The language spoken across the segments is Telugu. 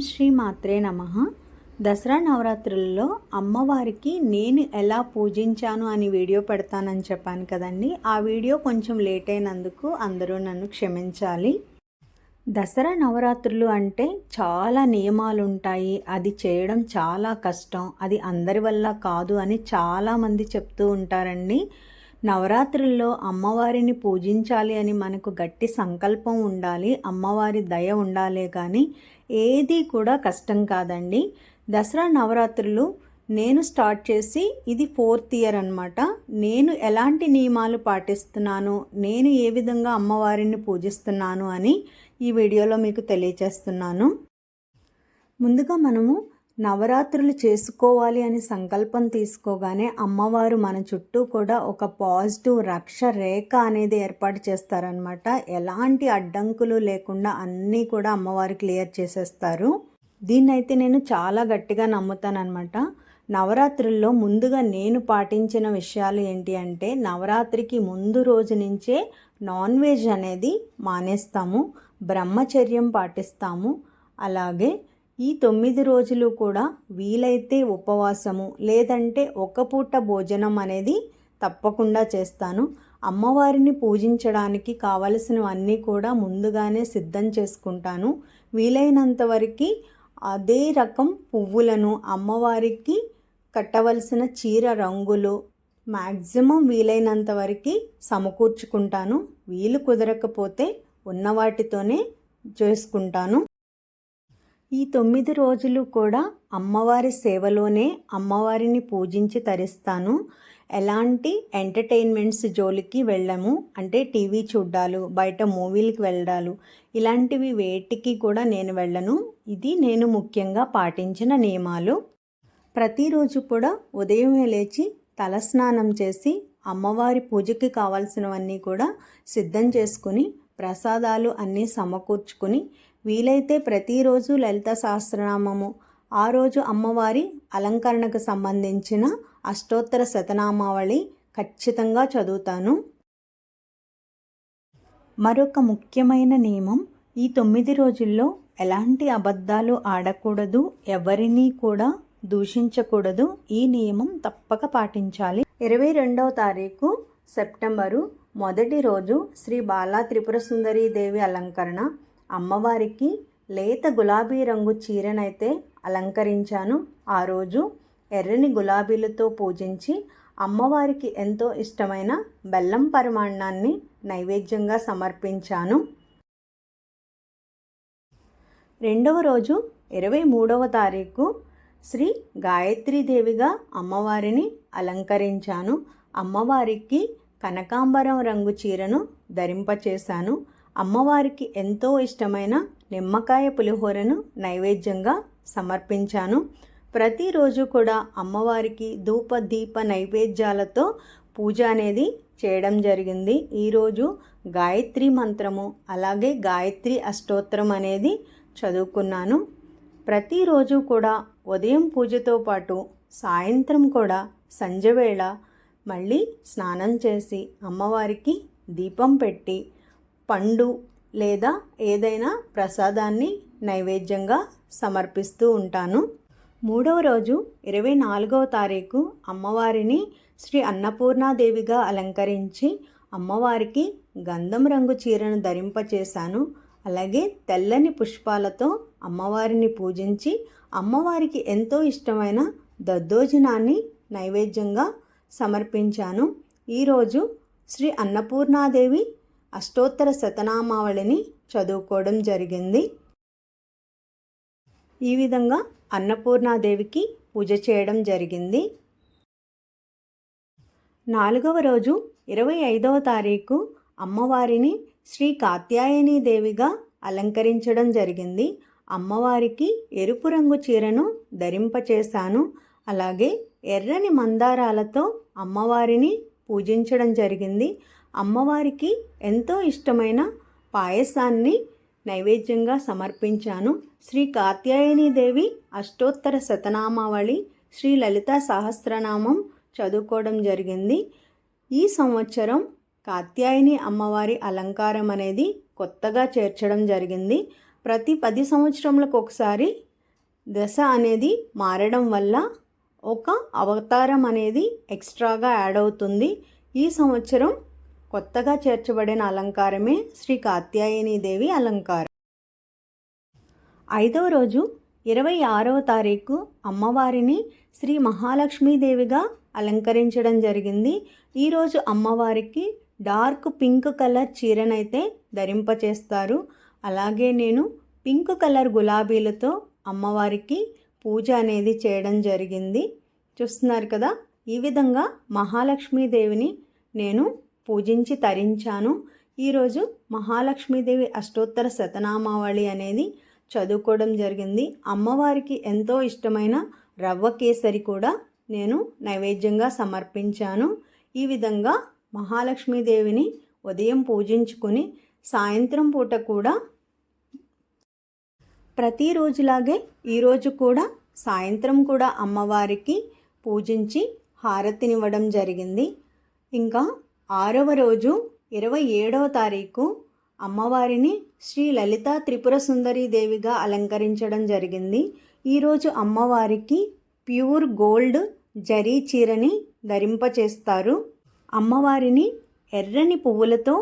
శ్రీ మాత్రే నమ. దసరా నవరాత్రుల్లో అమ్మవారికి నేను ఎలా పూజించాను అని వీడియో పెడతానని చెప్పాను కదండి. ఆ వీడియో కొంచెం లేట్ అయినందుకు అందరూ నన్ను క్షమించాలి. దసరా నవరాత్రులు అంటే చాలా నియమాలు ఉంటాయి అది చేయడం చాలా కష్టం. అది అందరి వల్ల కాదు అని చాలామంది చెప్తూ ఉంటారండి. నవరాత్రుల్లో అమ్మవారిని పూజించాలి అని మనకు గట్టి సంకల్పం ఉండాలి. అమ్మవారి దయ ఉండాలే కానీ ఏది కూడా కష్టం కాదండి. దసరా నవరాత్రులు నేను స్టార్ట్ చేసి ఇది ఫోర్త్ ఇయర్ అనమాట నేను ఎలాంటి నియమాలు పాటిస్తున్నాను? నేను ఏ విధంగా అమ్మవారిని పూజిస్తున్నాను అని ఈ వీడియోలో మీకు తెలియచేస్తున్నాను. ముందుగా మనము నవరాత్రులు చేసుకోవాలి అని సంకల్పం తీసుకోగానే అమ్మవారు మన చుట్టూ కూడా ఒక పాజిటివ్ రక్ష రేఖ అనేది ఏర్పాటు చేస్తారనమాట ఎలాంటి అడ్డంకులు లేకుండా అన్నీ కూడా అమ్మవారు క్లియర్ చేసేస్తారు. దీన్నైతే నేను చాలా గట్టిగా నమ్ముతానమాట నవరాత్రుల్లో ముందుగా నేను పాటించిన విషయాలు ఏంటి అంటే నవరాత్రికి ముందు రోజు నుంచే నాన్ వెజ్ అనేది మానేస్తాము బ్రహ్మచర్యం పాటిస్తాము అలాగే ఈ తొమ్మిది రోజులు కూడా వీలైతే ఉపవాసము లేదంటే ఒక పూట భోజనం అనేది తప్పకుండా చేస్తాను. అమ్మవారిని పూజించడానికి కావలసినవన్నీ కూడా ముందుగానే సిద్ధం చేసుకుంటాను. వీలైనంత వరకు అదే రకం పువ్వులను అమ్మవారికి కట్టవలసిన చీర రంగులు మ్యాక్సిమం వీలైనంత వరకు సమకూర్చుకుంటాను. వీలు కుదరకపోతే ఉన్న వాటితోనే చేసుకుంటాను. ఈ తొమ్మిది రోజులు కూడా అమ్మవారి సేవలోనే అమ్మవారిని పూజించి తరిస్తాను. ఎలాంటి ఎంటర్టైన్మెంట్స్ జోలికి వెళ్ళము. అంటే టీవీ చూడ్డాలు బయట మూవీలకు వెళ్ళడాలు ఇలాంటివి వేటికి కూడా నేను వెళ్ళను. ఇది నేను ముఖ్యంగా పాటించిన నియమాలు. ప్రతిరోజు కూడా ఉదయమే లేచి తలస్నానం చేసి అమ్మవారి పూజకి కావాల్సినవన్నీ కూడా సిద్ధం చేసుకుని ప్రసాదాలు అన్నీ సమకూర్చుకుని వీలైతే ప్రతిరోజు లలిత సహస్రనామము. ఆ రోజు అమ్మవారి అలంకరణకు సంబంధించిన అష్టోత్తర శతనామావళి ఖచ్చితంగా చదువుతాను. మరొక ముఖ్యమైన నియమం ఈ తొమ్మిది రోజుల్లో ఎలాంటి అబద్ధాలు ఆడకూడదు ఎవరినీ కూడా దూషించకూడదు ఈ నియమం తప్పక పాటించాలి. ఇరవై రెండవ తారీఖు సెప్టెంబరు మొదటి రోజు శ్రీ బాలా త్రిపుర దేవి అలంకరణ. అమ్మవారికి లేత గులాబీ రంగు చీరనైతే అలంకరించాను. ఆ రోజు ఎర్రని గులాబీలతో పూజించి అమ్మవారికి ఎంతో ఇష్టమైన బెల్లం పరిమాణాన్ని నైవేద్యంగా సమర్పించాను. రెండవ రోజు ఇరవై మూడవ తారీఖు శ్రీ గాయత్రీదేవిగా అమ్మవారిని అలంకరించాను. అమ్మవారికి కనకాంబరం రంగు చీరను ధరింపచేశాను. అమ్మవారికి ఎంతో ఇష్టమైన నిమ్మకాయ పులిహోరను నైవేద్యంగా సమర్పించాను. ప్రతిరోజు కూడా అమ్మవారికి ధూప దీప నైవేద్యాలతో పూజ అనేది చేయడం జరిగింది. ఈరోజు గాయత్రి మంత్రము అలాగే గాయత్రి అష్టోత్తరం అనేది చదువుకున్నాను. ప్రతిరోజు కూడా ఉదయం పూజతో పాటు సాయంత్రం కూడా సంజవేళ మళ్ళీ స్నానం చేసి అమ్మవారికి దీపం పెట్టి పండు లేదా ఏదైనా ప్రసాదాన్ని నైవేద్యంగా సమర్పిస్తూ ఉంటాను. మూడవ రోజు ఇరవై నాలుగవ తారీఖు అమ్మవారిని శ్రీ అన్నపూర్ణాదేవిగా అలంకరించి అమ్మవారికి గంధం రంగు చీరను ధరింపచేశాను. అలాగే తెల్లని పుష్పాలతో అమ్మవారిని పూజించి అమ్మవారికి ఎంతో ఇష్టమైన దద్దోజనాన్ని నైవేద్యంగా సమర్పించాను. ఈరోజు శ్రీ అన్నపూర్ణాదేవి అష్టోత్తర శతనామావళిని చదువుకోవడం జరిగింది. ఈ విధంగా అన్నపూర్ణాదేవికి పూజ చేయడం జరిగింది. నాలుగవ రోజు ఇరవై ఐదవ తారీఖు అమ్మవారిని శ్రీ కాత్యాయని దేవిగా అలంకరించడం జరిగింది. అమ్మవారికి ఎరుపు రంగు చీరను ధరింపచేశాను. అలాగే ఎర్రని మందారాలతో అమ్మవారిని పూజించడం జరిగింది. అమ్మవారికి ఎంతో ఇష్టమైన పాయసాన్ని నైవేద్యంగా సమర్పించాను. శ్రీ కాత్యాయని దేవి అష్టోత్తర శతనామావళి శ్రీ లలిత సహస్రనామం చదువుకోవడం జరిగింది. ఈ సంవత్సరం కాత్యాయని అమ్మవారి అలంకారం అనేది కొత్తగా చేర్చడం జరిగింది. ప్రతి పది సంవత్సరములకు ఒకసారి దశ అనేది మారడం వల్ల ఒక అవతారం అనేది ఎక్స్ట్రాగా యాడ్ అవుతుంది. ఈ సంవత్సరం కొత్తగా చేర్చబడిన అలంకారమే శ్రీ కాత్యాయని దేవి అలంకారం. ఐదవ రోజు ఇరవై ఆరవ తారీఖు అమ్మవారిని శ్రీ మహాలక్ష్మీదేవిగా అలంకరించడం జరిగింది. ఈరోజు అమ్మవారికి డార్క్ పింక్ కలర్ చీరనైతే ధరింపచేస్తారు అలాగే నేను పింక్ కలర్ గులాబీలతో అమ్మవారికి పూజ అనేది చేయడం జరిగింది. చూస్తున్నారు కదా ఈ విధంగా మహాలక్ష్మీదేవిని నేను పూజించి తరించాను. ఈరోజు మహాలక్ష్మీదేవి అష్టోత్తర శతనామావళి అనేది చదువుకోవడం జరిగింది. అమ్మవారికి ఎంతో ఇష్టమైన రవ్వ కేసరి కూడా నేను నైవేద్యంగా సమర్పించాను. ఈ విధంగా మహాలక్ష్మీదేవిని ఉదయం పూజించుకుని సాయంత్రం పూట కూడా ప్రతిరోజులాగే ఈరోజు కూడా సాయంత్రం కూడా అమ్మవారికి పూజించి హారతినివ్వడం జరిగింది. ఇంకా ఆరవ రోజు ఇరవై ఏడవ తారీఖు అమ్మవారిని శ్రీ లలిత త్రిపుర సుందరి దేవిగా అలంకరించడం జరిగింది. ఈరోజు అమ్మవారికి ప్యూర్ గోల్డ్ జరీ చీరని ధరింపచేస్తారు అమ్మవారిని ఎర్రని పువ్వులతో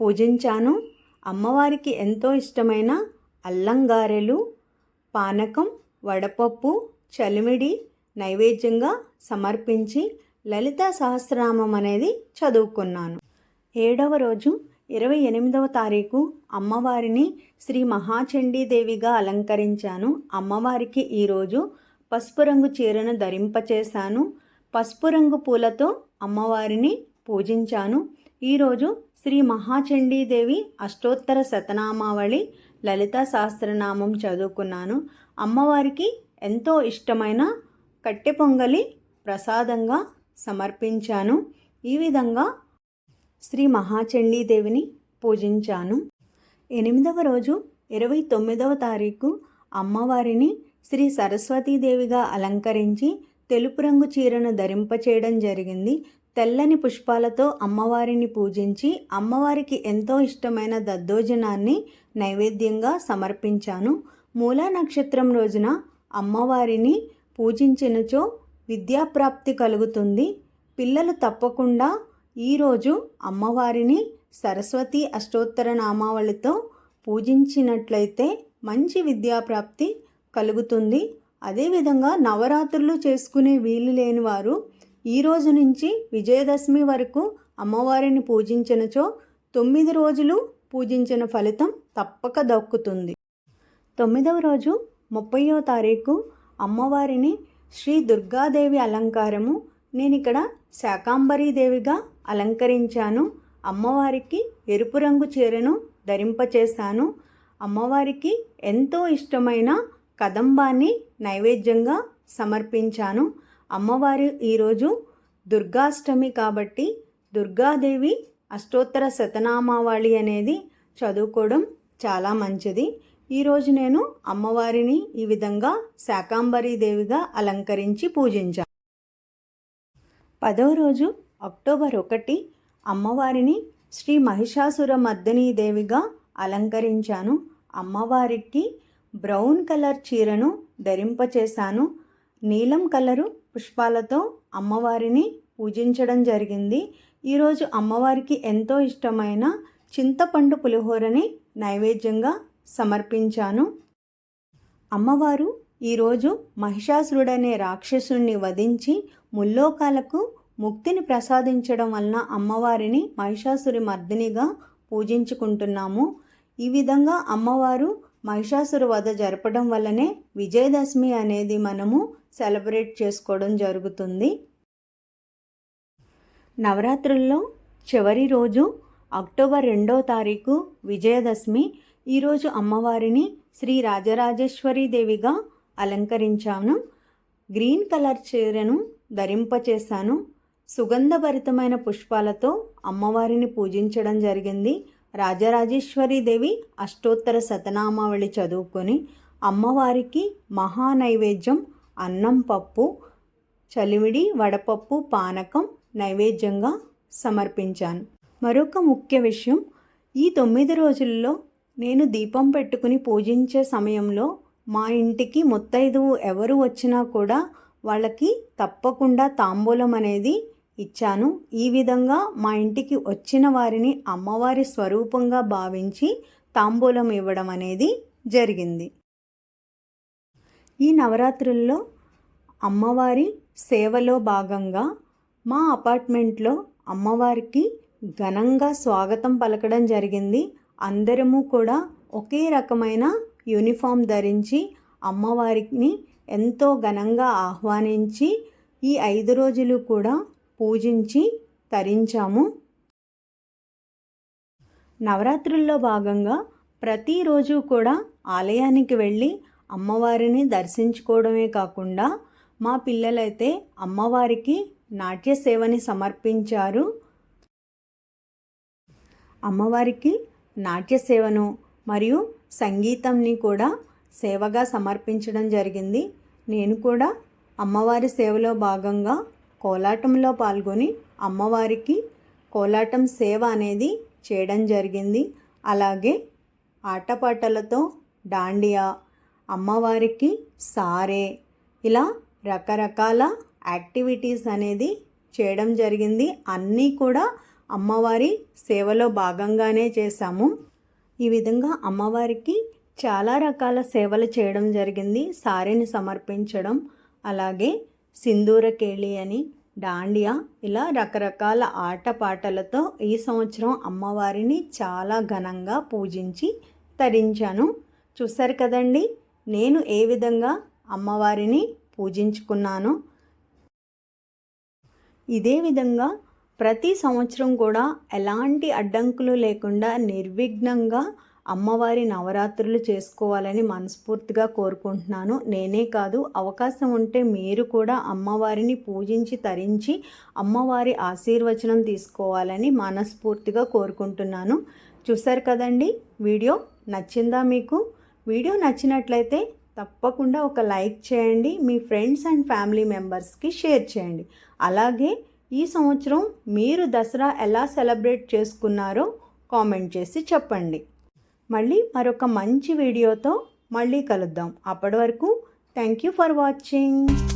పూజించాను. అమ్మవారికి ఎంతో ఇష్టమైన అల్లంగారెలు పానకం వడపప్పు చలిమిడి నైవేద్యంగా సమర్పించి లలిత సహస్రనామం అనేది చదువుకున్నాను. ఏడవ రోజు ఇరవై ఎనిమిదవ తారీఖు అమ్మవారిని శ్రీ మహాచండీదేవిగా అలంకరించాను. అమ్మవారికి ఈరోజు పసుపు రంగు చీరను ధరింపచేశాను. పసుపు రంగు పూలతో అమ్మవారిని పూజించాను. ఈరోజు శ్రీ మహాచండీదేవి అష్టోత్తర శతనామావళి లలితా సహస్రనామం చదువుకున్నాను. అమ్మవారికి ఎంతో ఇష్టమైన కట్టె పొంగలి ప్రసాదంగా సమర్పించాను. ఈ విధంగా శ్రీ మహాచండీదేవిని పూజించాను. ఎనిమిదవ రోజు ఇరవై తొమ్మిదవ తారీఖు అమ్మవారిని శ్రీ సరస్వతీదేవిగా అలంకరించి తెలుపు రంగు చీరను ధరింపచేయడం జరిగింది. తెల్లని పుష్పాలతో అమ్మవారిని పూజించి అమ్మవారికి ఎంతో ఇష్టమైన దద్దోజనాన్ని నైవేద్యంగా సమర్పించాను. మూలా నక్షత్రం రోజున అమ్మవారిని పూజించినచో విద్యాప్రాప్తి కలుగుతుంది. పిల్లలు తప్పకుండా ఈరోజు అమ్మవారిని సరస్వతి అష్టోత్తర నామావళితో పూజించినట్లయితే మంచి విద్యాప్రాప్తి కలుగుతుంది. అదేవిధంగా నవరాత్రులు చేసుకునే వీలు లేని వారు ఈ రోజు నుంచి విజయదశమి వరకు అమ్మవారిని పూజించినచో తొమ్మిది రోజులు పూజించిన ఫలితం తప్పక దక్కుతుంది. తొమ్మిదవ రోజు ముప్పయో తారీఖు అమ్మవారిని శ్రీ దుర్గాదేవి అలంకారము. నేను ఇక్కడ శాకాంబరీదేవిగా అలంకరించాను. అమ్మవారికి ఎరుపు రంగు చీరను ధరింపచేశాను అమ్మవారికి ఎంతో ఇష్టమైన కదంబాన్ని నైవేద్యంగా సమర్పించాను. అమ్మవారు ఈరోజు దుర్గాష్టమి కాబట్టి దుర్గాదేవి అష్టోత్తర శతనామావళి అనేది చదువుకోవడం చాలా మంచిది. ఈరోజు నేను అమ్మవారిని ఈ విధంగా శాకాంబరీ దేవిగా అలంకరించి పూజించాను పదవ రోజు అక్టోబర్ ఒకటి అమ్మవారిని శ్రీ మహిషాసుర మర్దినీ దేవిగా అలంకరించాను. అమ్మవారికి బ్రౌన్ కలర్ చీరను ధరింపచేశాను. నీలం కలరు పుష్పాలతో అమ్మవారిని పూజించడం జరిగింది. ఈరోజు అమ్మవారికి ఎంతో ఇష్టమైన చింతపండు పులిహోరని నైవేద్యంగా సమర్పించాను. అమ్మవారు ఈరోజు మహిషాసురుడనే రాక్షసుణ్ణి వధించి ముల్లోకాలకు ముక్తిని ప్రసాదించడం వలన అమ్మవారిని మహిషాసురి మర్దినిగా పూజించుకుంటున్నాము. ఈ విధంగా అమ్మవారు మహిషాసుర వధ జరపడం వల్లనే విజయదశమి అనేది మనము సెలబ్రేట్ చేసుకోవడం జరుగుతుంది. నవరాత్రుల్లో చివరి రోజు అక్టోబర్ రెండో తారీఖు విజయదశమి. ఈరోజు అమ్మవారిని శ్రీ రాజరాజేశ్వరి దేవిగా అలంకరించాను. గ్రీన్ కలర్ చీరను ధరింపచేశాను. సుగంధభరితమైన పుష్పాలతో అమ్మవారిని పూజించడం జరిగింది. రాజరాజేశ్వరి దేవి అష్టోత్తర శతనామావళి చదువుకొని అమ్మవారికి మహానైవేద్యం అన్నం పప్పు చలిమిడి వడపప్పు పానకం నైవేద్యంగా సమర్పించాను. మరొక ముఖ్య విషయం ఈ తొమ్మిది రోజుల్లో నేను దీపం పెట్టుకుని పూజించే సమయంలో మా ఇంటికి ముత్తైదువు ఎవరు వచ్చినా కూడా వాళ్ళకి తప్పకుండా తాంబూలం అనేది ఇచ్చాను. ఈ విధంగా మా ఇంటికి వచ్చిన వారిని అమ్మవారి స్వరూపంగా భావించి తాంబూలం ఇవ్వడం అనేది జరిగింది. ఈ నవరాత్రుల్లో అమ్మవారి సేవలో భాగంగా మా అపార్ట్మెంట్లో అమ్మవారికి ఘనంగా స్వాగతం పలకడం జరిగింది. అందరము కూడా ఒకే రకమైన యూనిఫామ్ ధరించి అమ్మవారిని ఎంతో ఘనంగా ఆహ్వానించి ఈ ఐదు రోజులు కూడా పూజించి తరించాము. నవరాత్రుల్లో భాగంగా ప్రతిరోజు కూడా ఆలయానికి వెళ్ళి అమ్మవారిని దర్శించుకోవడమే కాకుండా మా పిల్లలైతే అమ్మవారికి నాట్య సేవని సమర్పించారు. అమ్మవారికి నాట్య సేవను మరియు సంగీతంని కూడా సేవగా సమర్పించడం జరిగింది. నేను కూడా అమ్మవారి సేవలో భాగంగా కోలాటంలో పాల్గొని అమ్మవారికి కోలాటం సేవ అనేది చేయడం జరిగింది. అలాగే ఆటపాటలతో దాండియా అమ్మవారికి సారే. ఇలా రకరకాల యాక్టివిటీస్ అనేది చేయడం జరిగింది. అన్నీ కూడా అమ్మవారి సేవలో భాగంగానే చేశాము. ఈ విధంగా అమ్మవారికి చాలా రకాల సేవలు చేయడం జరిగింది. సారీని సమర్పించడం అలాగే సింధూర కేళి అని దాండియా ఇలా రకరకాల ఆటపాటలతో ఈ సంవత్సరం అమ్మవారిని చాలా ఘనంగా పూజించి తరించాను. చూశారు కదండి? నేను ఏ విధంగా అమ్మవారిని పూజించుకున్నాను ఇదే విధంగా ప్రతి సంవత్సరం కూడా ఎలాంటి అడ్డంకులు లేకుండా నిర్విఘ్నంగా అమ్మవారి నవరాత్రులు చేసుకోవాలని మనస్ఫూర్తిగా కోరుకుంటున్నాను. నేనే కాదు అవకాశం ఉంటే మీరు కూడా అమ్మవారిని పూజించి తరించి అమ్మవారి ఆశీర్వచనం తీసుకోవాలని మనస్ఫూర్తిగా కోరుకుంటున్నాను. చూసారు కదండి వీడియో నచ్చిందా మీకు? వీడియో నచ్చినట్లయితే తప్పకుండా ఒక లైక్ చేయండి మీ ఫ్రెండ్స్ అండ్ ఫ్యామిలీ మెంబర్స్కి షేర్ చేయండి. అలాగే ఈ సంవత్సరం మీరు దసరా ఎలా సెలబ్రేట్ చేసుకున్నారో కామెంట్ చేసి చెప్పండి. మళ్ళీ మరొక మంచి వీడియోతో మళ్ళీ కలుద్దాం. అప్పటి వరకు థ్యాంక్ యూ ఫర్ వాచింగ్.